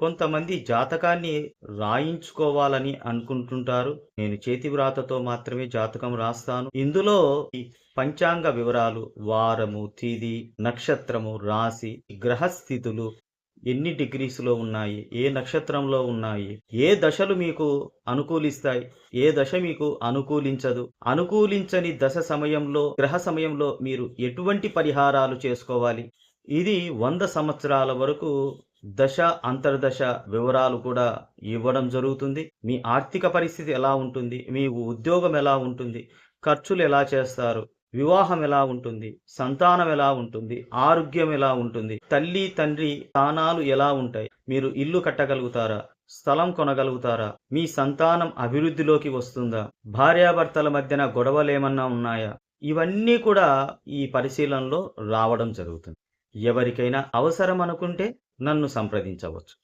కొంతమంది జాతకాన్ని రాయించుకోవాలని అనుకుంటుంటారు. నేను చేతి వ్రాతతో మాత్రమే జాతకం రాస్తాను. ఇందులో ఈ పంచాంగ వివరాలు వారము తిది నక్షత్రము రాశి గ్రహస్థితులు ఎన్ని డిగ్రీస్లో ఉన్నాయి ఏ నక్షత్రంలో ఉన్నాయి ఏ దశలు మీకు అనుకూలిస్తాయి ఏ దశ మీకు అనుకూలించదు. అనుకూలించని దశ సమయంలో గ్రహ సమయంలో మీరు ఎటువంటి పరిహారాలు చేసుకోవాలి? ఇది వంద సంవత్సరాల వరకు దశ అంతర్దశ వివరాలు కూడా ఇవ్వడం జరుగుతుంది. మీ ఆర్థిక పరిస్థితి ఎలా ఉంటుంది? మీ ఉద్యోగం ఎలా ఉంటుంది? ఖర్చులు ఎలా చేస్తారు? వివాహం ఎలా ఉంటుంది? సంతానం ఎలా ఉంటుంది? ఆరోగ్యం ఎలా ఉంటుంది? తల్లి తండ్రి స్థానాలు ఎలా ఉంటాయి? మీరు ఇల్లు కట్టగలుగుతారా? స్థలం కొనగలుగుతారా? మీ సంతానం అభివృద్ధిలోకి వస్తుందా? భార్యాభర్తల మధ్యన గొడవలు ఏమన్నా ఉన్నాయా? ఇవన్నీ కూడా ఈ పరిశీలనలో రావడం జరుగుతుంది. ఎవరికైనా అవసరం అనుకుంటే నన్ను సంప్రదించవచ్చు.